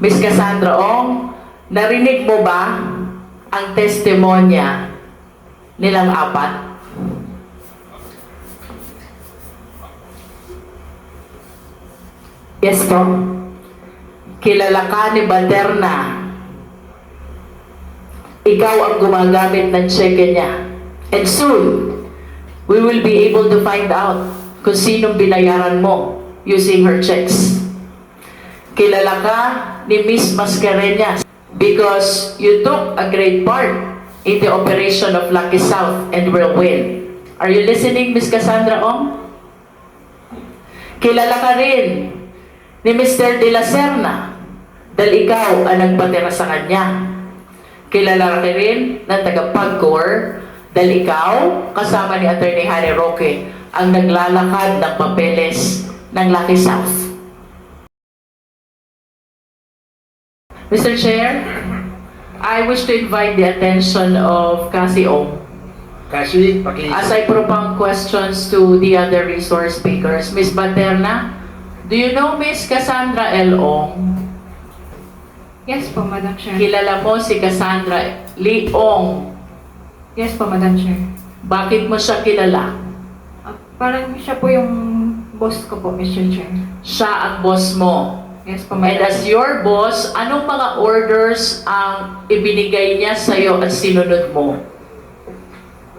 Miss Cassandra Ong, narinig mo ba ang testimonya nilang apat? Yes po. Kilala ka ni Baterna. Ikaw ang gumagamit ng cheque niya. And soon, we will be able to find out kung sinong binayaran mo using her checks. Kilala ka ni Miss Mascareñas because you took a great part in the operation of Lucky South and Whirlwind. Are you listening, Miss Cassandra Ong? Kilala ka rin ni Mr. De La Serna dahil ikaw ang nagpatira sa kanya. Kilala ka rin ng taga-Pagcor dahil ikaw, kasama ni Attorney Harry Roque, ang naglalakad ng papeles ng Lucky South. Mr. Chair, I wish to invite the attention of Cassie Ong Kasi, paki... as I propound questions to the other resource speakers. Ms. Baterna, do you know Ms. Cassandra L. Ong? Yes po, Madam Chair. Kilala mo si Cassandra Lee Ong. Yes po, Madam Chair. Bakit mo siya kilala? Ah, parang siya po yung boss ko po, Mr. Chair. Siya ang boss mo. Yes po, And as your boss, anong mga orders ang ibinigay niya sa'yo at sinunod mo?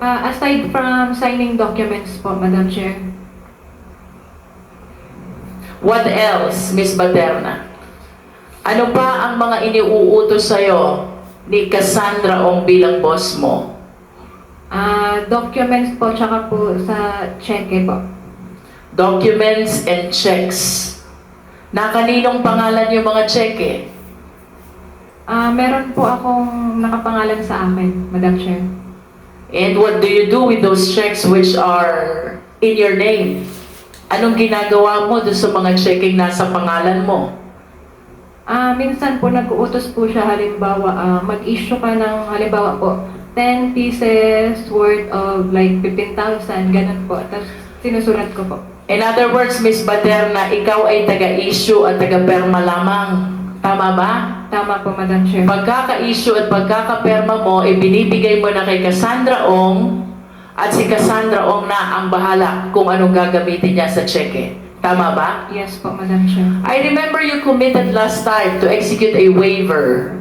Ah, aside from signing documents po, Madam Chair, What else, Miss Baterna? Ano pa ang mga iniuutos sa'yo ni Cassandra Ong bilang boss mo? ah, documents po, tsaka po sa cheque po. Documents and checks. Na kaninong pangalan yung mga cheque? Ah, meron po akong nakapangalan sa akin, Madam Chair. And what do you do with those checks which are in your name? Anong ginagawa mo doon sa mga checking nasa pangalan mo? Ah, minsan po nag-uutos po siya halimbawa ah, mag-issue ka ng halimbawa po 10 pieces worth of like 15,000 ganun po. Tapos sinusulat ko po. In other words, Miss Baterna, ikaw ay taga-issue at taga-perma lamang. Tama ba? Tama po, Madam Chair. Pagkaka-issue at pagkaka-perma mo, ibinibigay mo na kay Cassandra Ong at si Cassandra Ong na ang bahala kung anong gagamitin niya sa cheque. Tama ba? Yes po, Madam Chair. I remember you committed last time to execute a waiver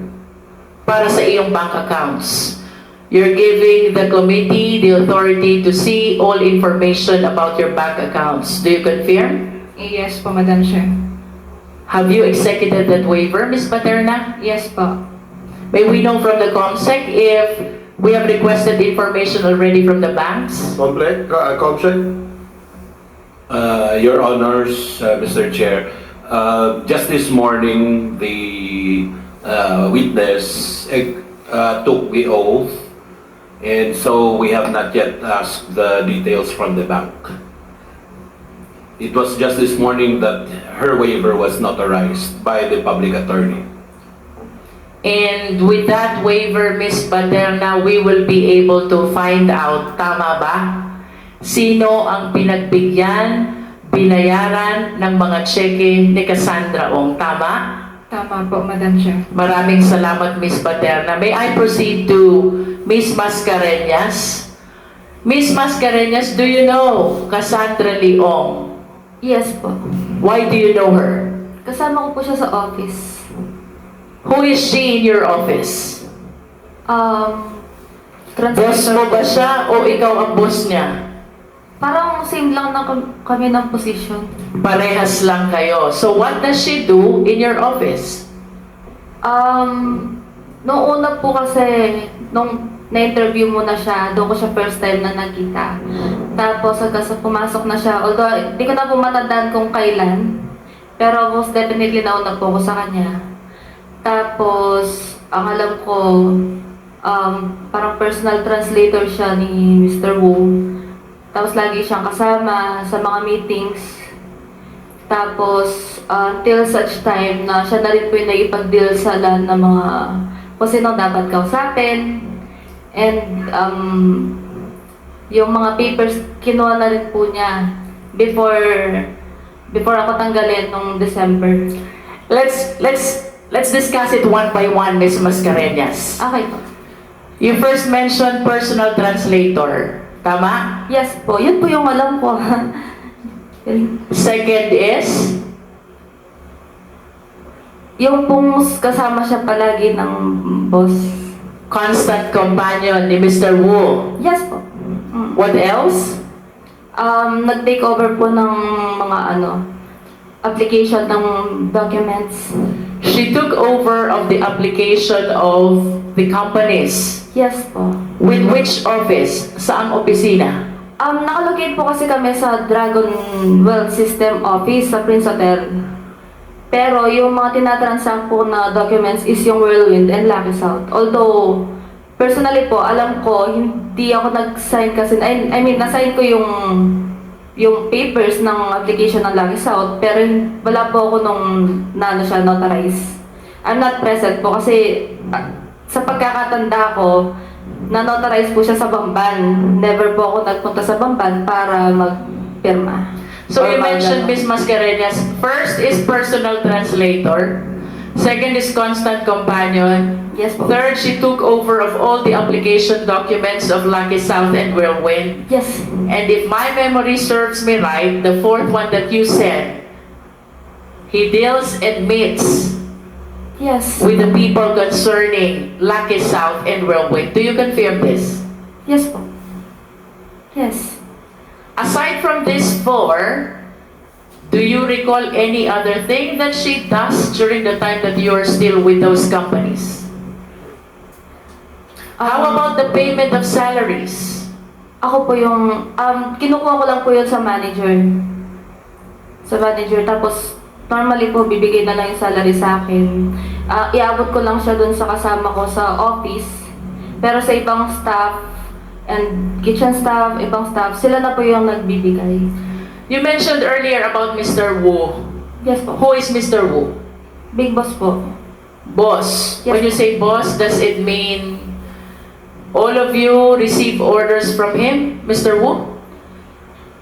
para sa iyong bank accounts. You're giving the committee the authority to see all information about your bank accounts. Do you confirm? Yes po, Madam Chair. Have you executed that waiver, Ms. Paterna? Yes po. May we know from the COMSEC if we have requested information already from the banks? Complete? Uh, Comsec? Uh, Your Honors, uh, Mr. Chair, uh, just this morning, the uh, witness uh, took the oath, and so we have not yet asked the details from the bank. It was just this morning that her waiver was notarized by the public attorney. And with that waiver, Ms. Paterna, we will be able to find out, tama ba? Sino ang pinagbigyan, binayaran ng mga cheque ni Cassandra Ong, tama? Tama po, Madam Chair. Maraming salamat, Ms. Paterna. May I proceed to Ms. Mascareñas? Ms. Mascareñas, do you know Cassandra Leong? Yes po. Why do you know her? Kasama ko po siya sa office. Who is she in your office? Um, Boss mo ba siya o ikaw ang boss niya? Parang same lang na kam- kami ng position. Parehas lang kayo. So what does she do in your office? Um, noong una po kasi, nung na-interview mo na siya, doon ko siya first time na nakita. Tapos hanggang sa pumasok na siya, although hindi ko na po matandaan kung kailan, pero most definitely nauna po ako sa kanya. Tapos, ang alam ko, um, parang personal translator siya ni Mr. Wu. Tapos lagi siyang kasama sa mga meetings. Tapos, uh, until such time na siya na rin po yung naipag-deal sa lahat ng mga kung sino dapat kausapin. And um, yung mga papers, kinuha na rin po niya before before ako tanggalin nung December. Let's let's Let's discuss it one by one, Ms. Mascareñas. Okay po. You first mentioned personal translator. Tama? Yes po, yun po yung alam ko. Second is, yung pong kasama siya palagi ng boss. constant companion ni Mr. Wu. Yes po. Mm. What else? Um, nag-take over po ng mga ano, application ng documents. She took over of the application of the companies. Yes po. With which office? Saang opisina? Um, nakalocate po kasi kami sa Dragon Wealth System Office sa Prince Hotel. Pero yung mga tinatransact po na documents is yung Whirlwind and Lucky South. Although, personally po, alam ko, hindi ako nag-sign kasi, I, I mean, nasign ko yung yung papers ng application ng Lucky South, pero wala po ako nung na ano siya, notarize. I'm not present po kasi sa pagkakatanda ko, na-notarize po siya sa Bamban. Never po ako nagpunta sa Bamban para magpirma. So you mentioned, Ms. Mascareñas, first is personal translator. Second is constant companion. Yes po. Third, she took over of all the application documents of Lucky South and Whirlwind. Yes. And if my memory serves me right, the fourth one that you said, he deals and meets Yes. with the people concerning Lucky South and Whirlwind. Do you confirm this? Yes po. Yes. Aside from these four, do you recall any other thing that she does during the time that you are still with those companies? How Um, about the payment of salaries? Ako po yung, um, kinukuha ko lang po yun sa manager. Sa manager. Tapos, normally po, bibigay na lang yung salary sa akin. Ah, iabot ko lang siya dun sa kasama ko sa office. Pero sa ibang staff, and kitchen staff, ibang staff, sila na po yung nagbibigay. You mentioned earlier about Mr. Wu. Yes po. Who is Mr. Wu? Big boss po. Boss. Yes. When you say boss, does it mean all of you receive orders from him, Mr. Wu?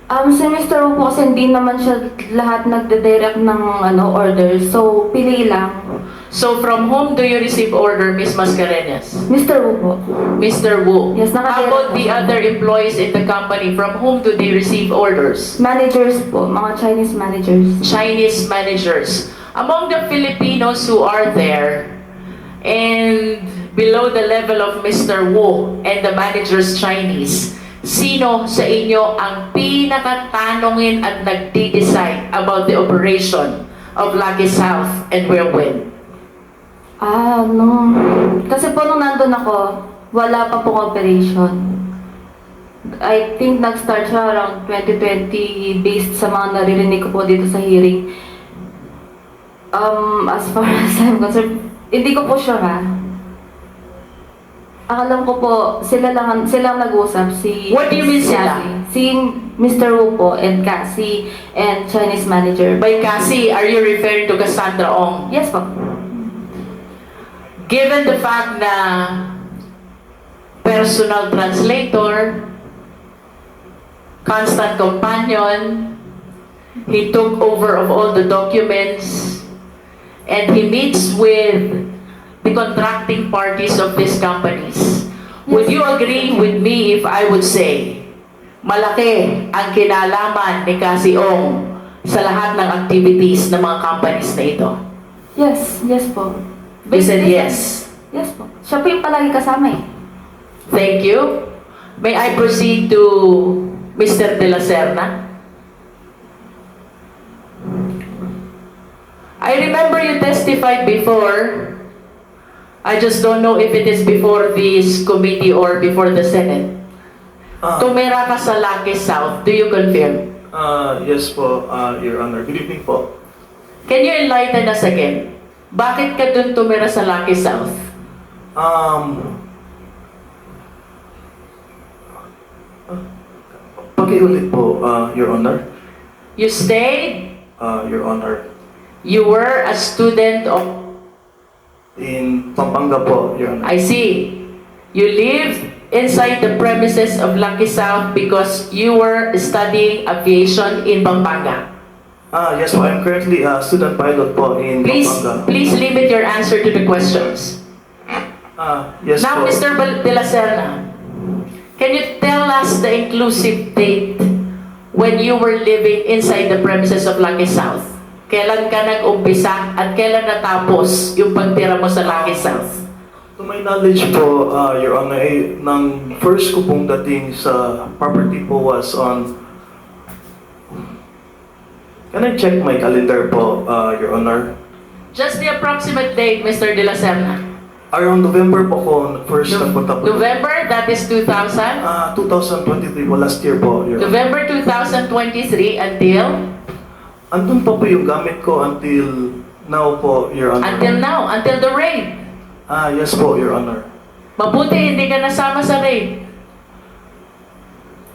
Um, si Mr. Wu po kasi hindi naman siya lahat nagde-direct ng ano, order. So, pili lang. So from whom do you receive order, Ms. Mascareñas? Mr. Wu po. Mr. Wu. Yes, How about po the other employees in the company? From whom do they receive orders? Managers po, mga Chinese managers. Chinese managers. Among the Filipinos who are there and below the level of Mr. Wu and the managers Chinese, sino sa inyo ang pinakatanongin at nagdi-decide about the operation of Lucky South and Whirlwind? Ah, nung... Kasi po nung nandun ako, wala pa pong operation. I think nag-start siya around 2020 based sa mga naririnig ko po dito sa hearing. Um, as far as I'm concerned, hindi ko po sure ha. Alam ko po, sila lang, sila nag-usap, si... What do you mean sila? Si Mr. Wu po and Cassie and Chinese manager. By Cassie, are you referring to Cassandra Ong? Yes po. Given the fact na personal translator, constant companion, he took over of all the documents, and he meets with the contracting parties of these companies. Would you agree with me if I would say, malaki ang kinalaman ni Cassie Ong sa lahat ng activities ng mga companies na ito? Yes, yes po. You said yes. Yes po. Siya po yung palagi kasama eh. Thank you. May I proceed to Mr. De La Serna? I remember you testified before. I just don't know if it is before this committee or before the Senate. Ah, Tumira ka sa Lucky South. Do you confirm? ah, yes po, ah, Your Honor. Good evening po. Can you enlighten us again? Bakit ka dun tumira sa Lucky South? Um, pakiulit po, ah, Your Honor. You stayed, Ah, Your Honor. you were a student of In Pampanga po, Your Honor. I see. You lived inside the premises of Lucky South because you were studying aviation in Pampanga. Ah, yes po. I'm currently a student pilot po in Please, Pampanga. please limit your answer to the questions. Ah, yes Now, po. Mr. Bal- De La Serna, can you tell us the inclusive date when you were living inside the premises of Lucky South? Kailan ka nag-umpisa at kailan natapos yung pagtira mo sa Lucky South? To my knowledge po, uh, Your Honor, eh, nang first ko pong dating sa property po was on... Can I check my calendar po, uh, Your Honor? Just the approximate date, Mr. De La Serna. Around November po ko first No- nagpunta po. November, that is 2000. Ah, 2023 po, last year po, Your Honor. November 2023 until Andun pa po yung gamit ko until now po, Your Honor. until now, until the raid. Ah, yes po, Your Honor. Mabuti hindi ka nasama sa raid.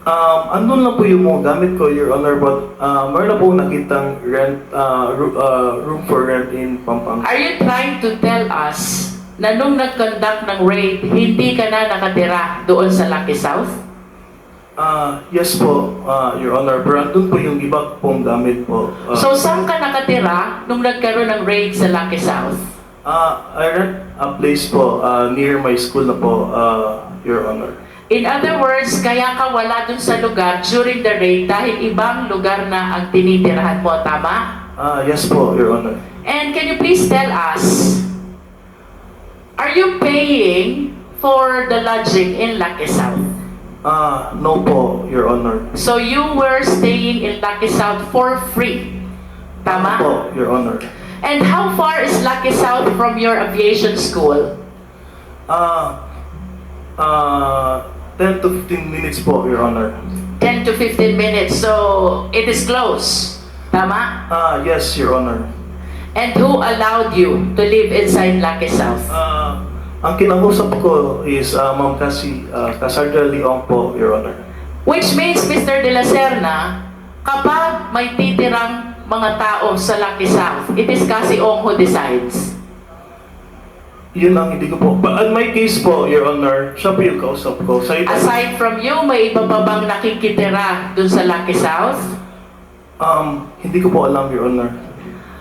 Um, andun lang po yung mga gamit ko, Your Honor, but uh, meron na po nakitang rent, uh, ru- uh, room for rent in Pampanga. Are you trying to tell us na nung nag-conduct ng raid, hindi ka na nakatira doon sa Lucky South? Ah, yes po, uh, Your Honor, pero andun po yung iba pong gamit po. Uh, So, saan ka nakatira nung nagkaroon ng raid sa Lucky South? ah, I rent a place po uh, near my school na po, uh, Your Honor. In other words, kaya ka wala dun sa lugar during the raid dahil ibang lugar na ang tinitirahan mo, tama? Ah, yes po, Your Honor. And can you please tell us, are you paying for the lodging in Lucky South? Ah, no po, Your Honor. So you were staying in Lucky South for free, tama? Po, Your Honor. And how far is Lucky South from your aviation school? Ah, ah, 10 to 15 minutes po, Your Honor. 10 to 15 minutes, so it is close, tama? Ah, yes, Your Honor. And who allowed you to live inside Lucky South? Ah, ang kinausap ko is uh, Ma'am Cassie, uh, Casardra Leong po, Your Honor. Which means, Mr. De La Serna, kapag may titirang mga tao sa Lucky South, it is kasi Ong who decides. Yun ang hindi ko po. But in my case po, Your Honor, siya po yung kausap ko. Sa ito, Aside from you, may iba pa bang nakikitira dun sa Lucky South? um, hindi ko po alam, Your Honor.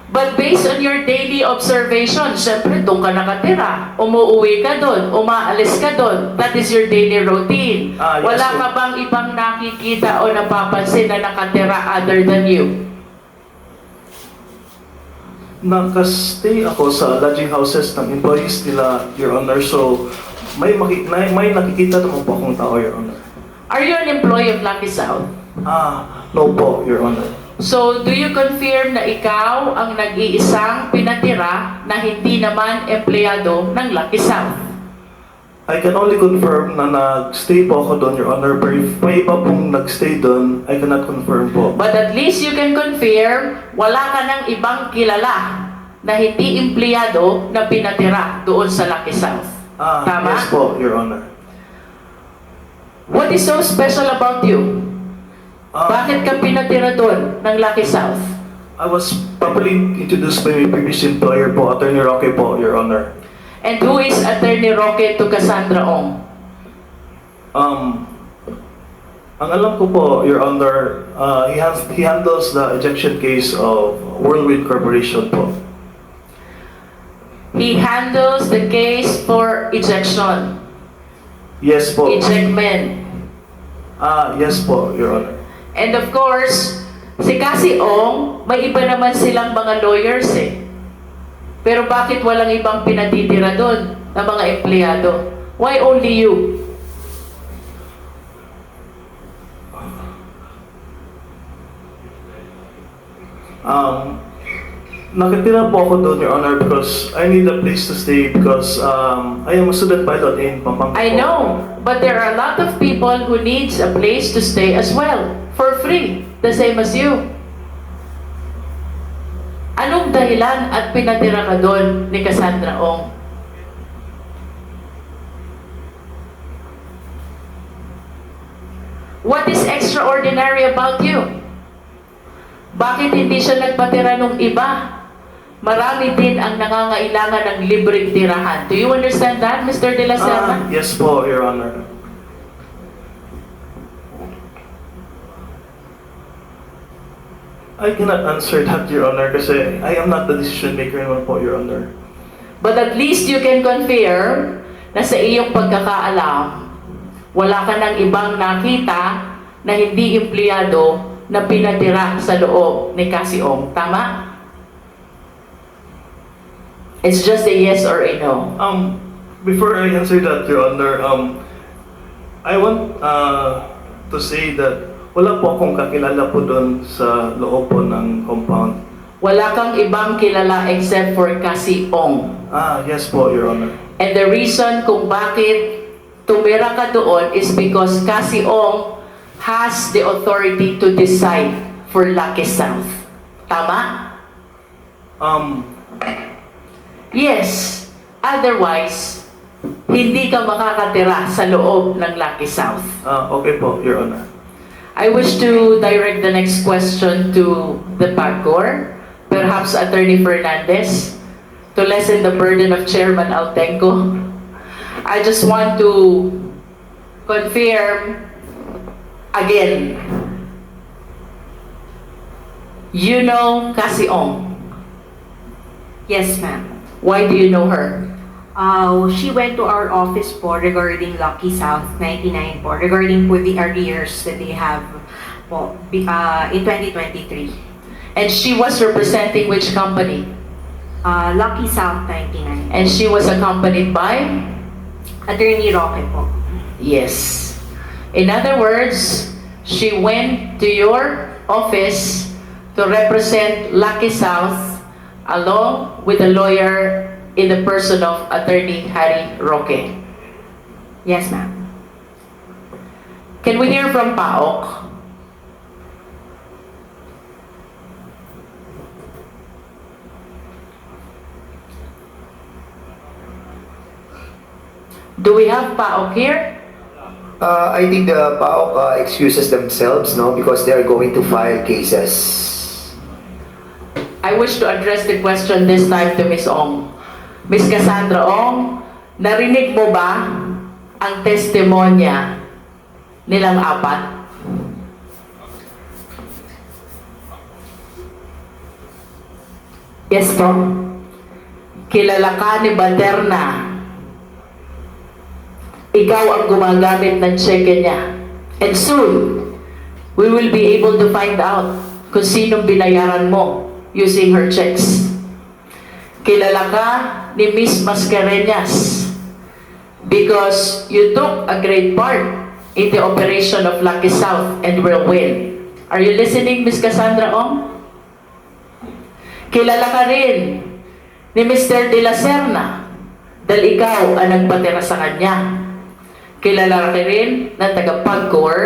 But based on your daily observation, syempre doon ka nakatira. Umuuwi ka doon, umaalis ka doon. That is your daily routine. Ah, yes, Wala sir. ka bang ibang nakikita o napapansin na nakatira other than you? Nakastay ako sa lodging houses ng employees nila, Your Honor. So, may, maki- may, may nakikita naman po akong tao, Your Honor. Are you an employee of Lucky South? Ah, no po, Your Honor. So, do you confirm na ikaw ang nag-iisang pinatira na hindi naman empleyado ng Lucky South? I can only confirm na nag-stay po ako doon, Your Honor. Pero if may iba pong nag-stay doon, I cannot confirm po. But at least you can confirm, wala ka ng ibang kilala na hindi empleyado na pinatira doon sa Lucky South. Ah, Tama? yes po, Your Honor. What is so special about you? Ah, Bakit ka pinatira doon ng Lucky South? I was properly introduced by my previous employer po, Attorney Roque po, Your Honor. And who is Attorney Roque to Cassandra Ong? Um, ang alam ko po, Your Honor, uh, he, has, he handles the ejection case of Whirlwind Corporation po. He handles the case for ejection, Yes po. ejectment. Ah, yes po, Your Honor. And of course, si Kasi Ong, may iba naman silang mga lawyers eh. Pero bakit walang ibang pinatitira doon na mga empleyado? Why only you? Um, nakatira po ako doon, Your Honor, because I need a place to stay because um, I am a student pilot in Pampanga. I know, but there are a lot of people who needs a place to stay as well, for free, the same as you. Anong dahilan at pinatira ka doon ni Cassandra Ong? What is extraordinary about you? Bakit hindi siya nagpatira nung iba? Marami din ang nangangailangan ng libreng tirahan. Do you understand that, Mr. De La Ah, Serna? yes po, Your Honor. I cannot answer that, Your Honor, kasi I am not the decision maker naman po, Your Honor. But at least you can confirm na sa iyong pagkakaalam, wala ka ng ibang nakita na hindi empleyado na pinatira sa loob ni Kasiong. Tama? It's just a yes or a no. Um, before I answer that, Your Honor, um, I want uh, to say that wala po akong kakilala po doon sa loob po ng compound. Wala kang ibang kilala except for Kasiong. Ah, yes po, Your Honor. And the reason kung bakit tumira ka doon is because Kasiong has the authority to decide for Lucky South. Tama? Um, Yes. Otherwise, hindi ka makakatira sa loob ng Lucky South. ah, okay po, Your Honor. I wish to direct the next question to the PAGCOR, perhaps Attorney Fernandez, to lessen the burden of Chairman Altenco. I just want to confirm again. You know Kasiong. Yes, ma'am. Why do you know her? Uh, she went to our office po regarding Lucky South 99 po, regarding po the arrears that they have po uh, in 2023. And she was representing which company? Uh, Lucky South 99. And she was accompanied by? Attorney Roque po. Yes. In other words, she went to your office to represent Lucky South along with a lawyer in the person of Attorney Harry Roque. Yes, ma'am. Can we hear from PAOK? Do we have PAOK here? Uh, I think the PAOK uh, excuses themselves, no, because they are going to file cases. I wish to address the question this time to Ms. Ong. Ms. Cassandra Ong, narinig mo ba ang testimonya nilang apat? Yes po. Kilala ka ni Baterna. Ikaw ang gumagamit ng cheque niya. And soon, we will be able to find out kung sinong binayaran mo using her checks. Kilala ka ni Miss Mascareñas because you took a great part in the operation of Lucky South and will win. Are you listening, Miss Cassandra Ong? Kilala ka rin ni Mr. De La Serna dahil ikaw ang nagpatira sa kanya. Kilala ka rin ng taga-Pagcor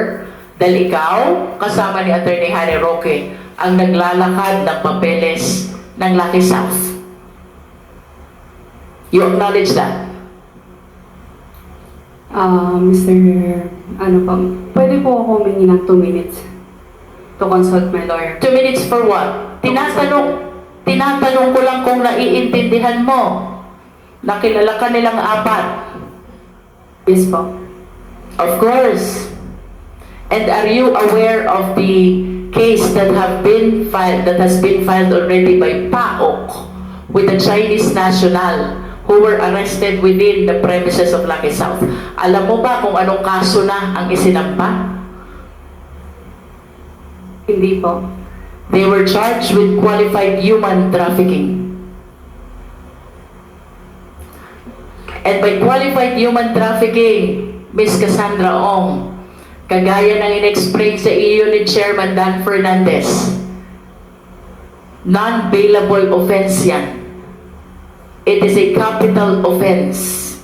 dahil ikaw, kasama ni Attorney Harry Roque, ang naglalakad ng papeles ng Lucky South. You acknowledge that? Ah, Mr. Ano po, pwede po ako humingi ng 2 minutes to consult my lawyer. Two minutes for what? Tinatanong, tinatanong ko lang kung naiintindihan mo. Nakilala ka nilang apat. Yes po. Of course. And are you aware of the case that have been filed that has been filed already by PAOK with the Chinese national who were arrested within the premises of Lucky South? Alam mo ba kung anong kaso na ang isinampa? Hindi po. They were charged with qualified human trafficking. And by qualified human trafficking, Ms. Cassandra Ong, kagaya ng in-explain sa iyo ni Chairman Dan Fernandez, non-bailable offense yan. It is a capital offense.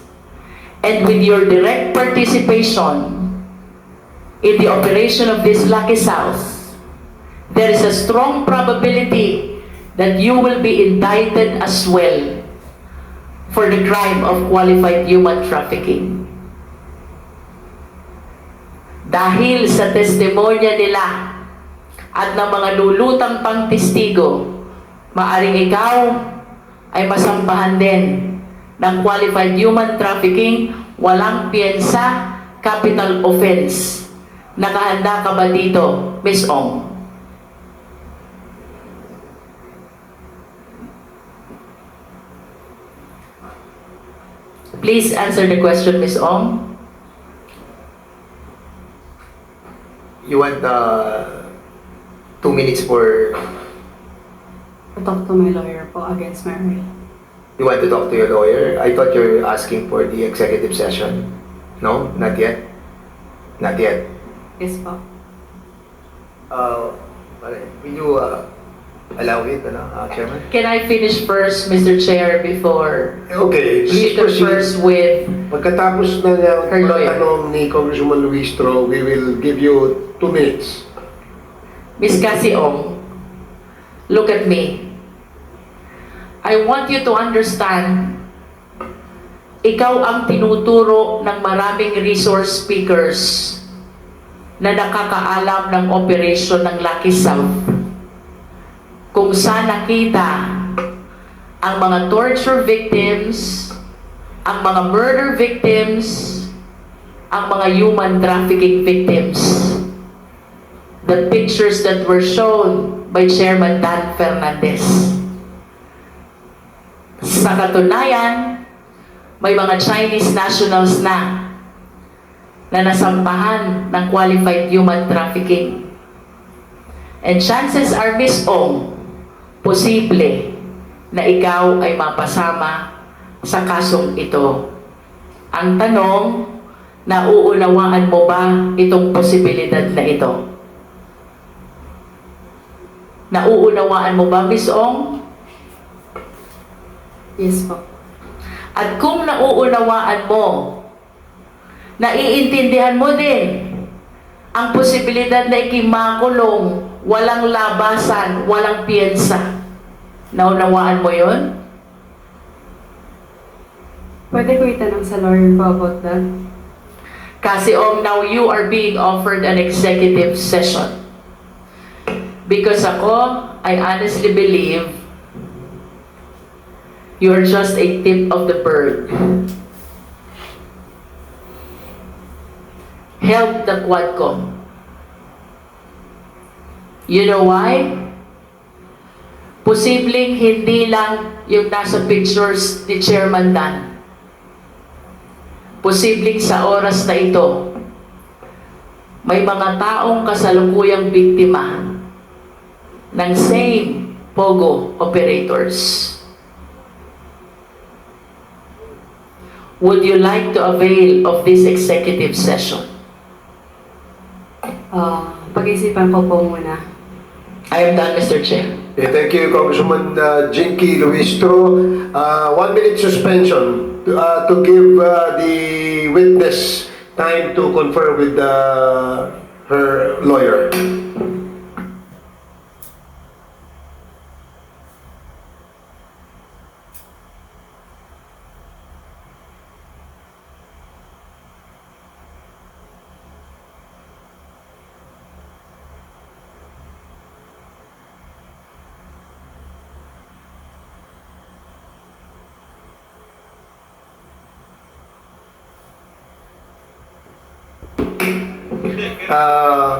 And with your direct participation in the operation of this Lucky South, there is a strong probability that you will be indicted as well for the crime of qualified human trafficking. Dahil sa testimonya nila at ng mga lulutang pang testigo, maaring ikaw ay masampahan din ng qualified human trafficking, walang piyensa, capital offense. Nakahanda ka ba dito, Ms. Ong? Please answer the question, Ms. Ong. You want uh, two minutes for To talk to my lawyer po against Mary. you want to talk to your lawyer? I thought you're asking for the executive session. No, not yet? Not yet. Yes po. Uh, will you uh, allow it, ano, uh, Chairman? Can I finish first, Mr. Chair, before Okay, she please proceed. confers with Pagkatapos na uh, Her lawyer. tanong ni Congresswoman Luistro, we will give you two minutes. Ms. Cassie Ong? Look at me. I want you to understand, ikaw ang tinuturo ng maraming resource speakers na nakakaalam ng operasyon ng Lucky South. Kung saan nakita ang mga torture victims, ang mga murder victims, ang mga human trafficking victims the pictures that were shown by Chairman Dan Fernandez. Sa katunayan, may mga Chinese nationals na na nasampahan ng qualified human trafficking. And chances are, Miss Ong, posible na ikaw ay mapasama sa kasong ito. Ang tanong, nauunawaan mo ba itong posibilidad na ito? Nauunawaan mo ba, Miss Ong? Yes po. At kung nauunawaan mo, naiintindihan mo din ang posibilidad na ikimakulong, walang labasan, walang piyensa. Naunawaan mo yon? Pwede ko itanong sa lawyer ko about that? Kasi Om, now you are being offered an executive session. Because ako, I honestly believe you're just a tip of the bird. Help the Quadcom. You know why? Posibleng hindi lang yung nasa pictures ni Chairman Dan. Posibleng sa oras na ito, may mga taong kasalukuyang biktima ng same POGO operators. Would you like to avail of this executive session? Ah, pag-isipan ko po muna. I am done, Mr. Chair. Okay, thank you, Congresswoman uh, Jinky Luistro. Uh, one minute suspension to, uh, to give uh, the witness time to confer with uh, her lawyer. Uh,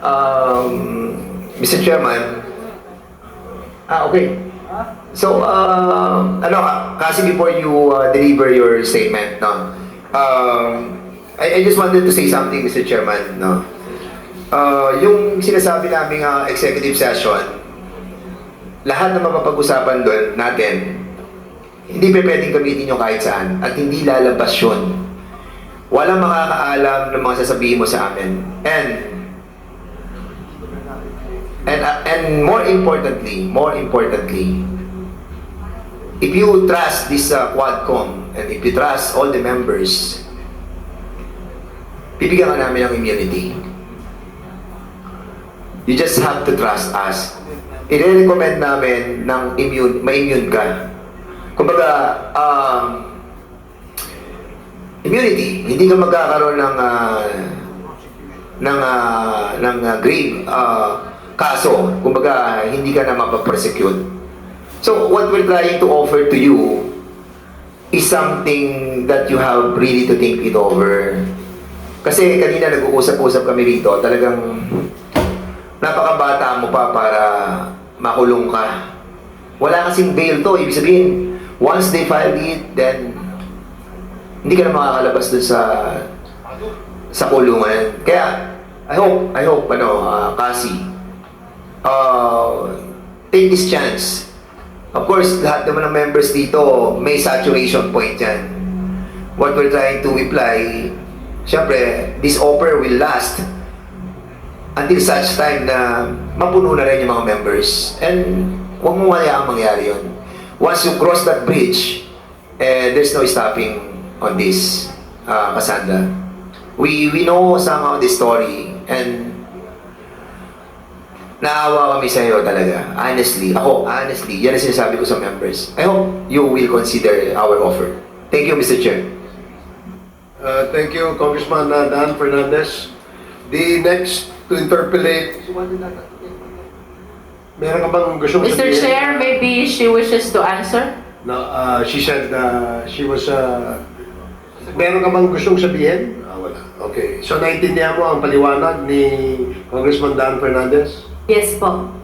um, Mr. Chairman, ah, okay. So, uh, ano, kasi before you uh, deliver your statement, no, um, I, I just wanted to say something, Mr. Chairman, no. Uh, yung sinasabi naming uh, executive session, lahat na mapapag-usapan doon natin, hindi pa pwedeng gamitin yung kahit saan at hindi lalabas yun. Walang makakaalam ng mga sasabihin mo sa amin. And and uh, and more importantly, more importantly, if you trust this uh, Quadcom and if you trust all the members, bibigyan ka namin ng immunity. You just have to trust us. I-recommend namin ng immune, ma-immune ka. Kumbaga, um, immunity. Hindi ka magkakaroon ng ah, ng ah, ng ah, grave ah, kaso. Kumbaga, hindi ka na mapaprosecute. So, what we're trying to offer to you is something that you have really to think it over. Kasi kanina nag-uusap-usap kami rito, talagang napakabata mo pa para makulong ka. Wala kasing bail to, ibig sabihin, once they file it, then hindi ka na makakalabas dun sa sa kulungan. Kaya, I hope, I hope, ano, uh, Cassie, uh, take this chance. Of course, lahat naman ng members dito, may saturation point yan. What we're trying to imply, syempre, this offer will last until such time na mapuno na rin yung mga members. And huwag mo hayaang mangyari yun. Once you cross that bridge, eh, there's no stopping on this, uh, Cassandra. We, we know somehow the story and naawa kami sa iyo talaga. Honestly, ako, honestly, yan ang sinasabi ko sa members. I hope you will consider our offer. Thank you, Mr. Chair. Uh, thank you, Congressman uh, Dan Fernandez. The next to interpolate. Meron ka bang gusto Mr. Chair, maybe she wishes to answer? No, uh, she said uh, she was... Uh, meron ka bang gustong sabihin? Ah, wala. Okay. So, naintindihan mo ang paliwanag ni Congressman Dan Fernandez? Yes po.